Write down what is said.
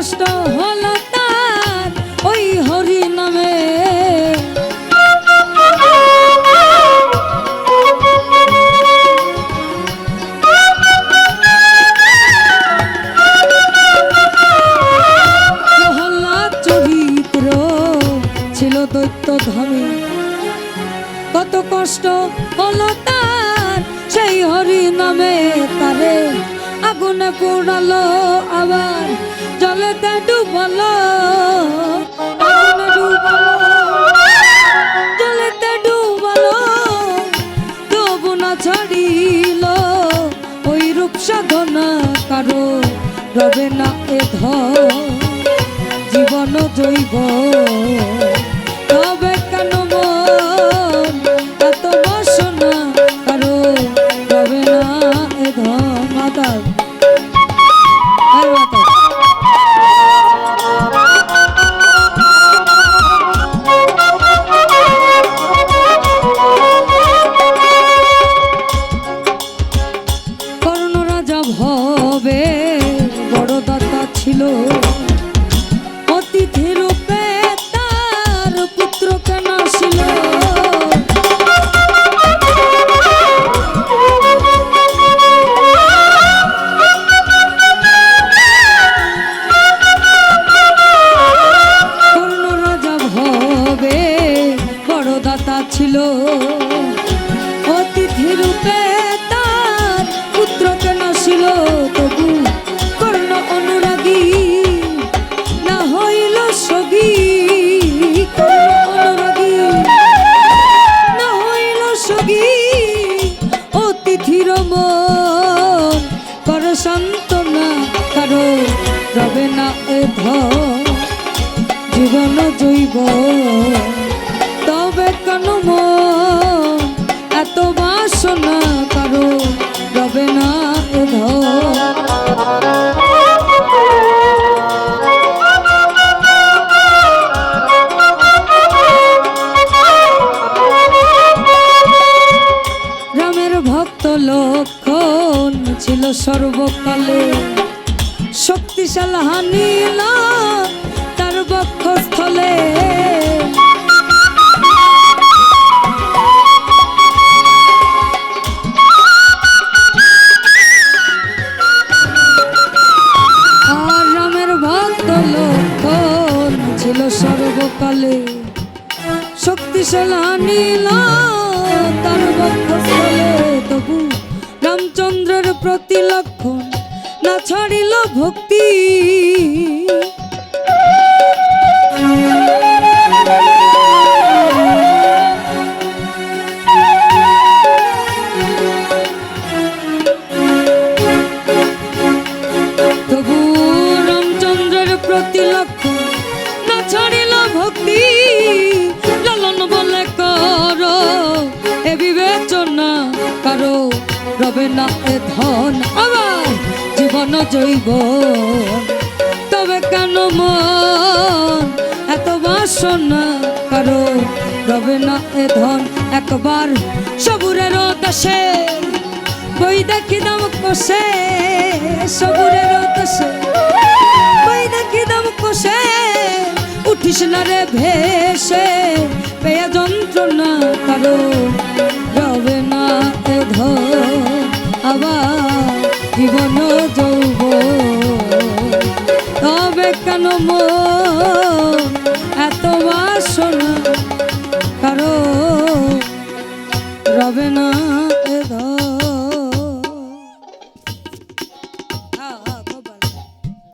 কষ্ট হলো তার, ওই হরি নামে। চরিত্র ছিল দৈত্য কত কষ্ট হলো তার, সেই হরি নামে তারে। আগুনে পোড়ালো আবার জলেতে ডুবালো। আগুনে ডুবালো জলেতে ডুবালো। ছাড়িল, ওই রূপ সাধনা কারও রবে না এ ধর জীবন জৈব, তবে বড় দাতা ছিল। অতিথি রূপে তার পুত্র কেন ছিল ছিল। জীবন জৈব। তবে কেন এত বাসনা কারও রবে না রামের ভক্ত লক্ষণ ছিল সর্বকালে। শক্তিশাল হানিল বক্ষস্থলে আর রামের লক্ষণ ছিল সর্বকালে। শক্তিশাল তার বক্ষস্থলে। তবু রামচন্দ্রের প্রতি লক্ষণ না ছাড়িল ভক্তি। রবে না এ ধন আমার জীবন জৈব। তবে কেন মন এত বাসনা কারও? রবে না এ ধন একবার সবুরের দেশে। বই দেখি দাম কষে, সবুরের দেশে। বই দেখি দাম কষে, উঠিস না রে ভেসে। পেয়ে যন্ত্রণা কারও। জীবন যৌব তবে কেন মোর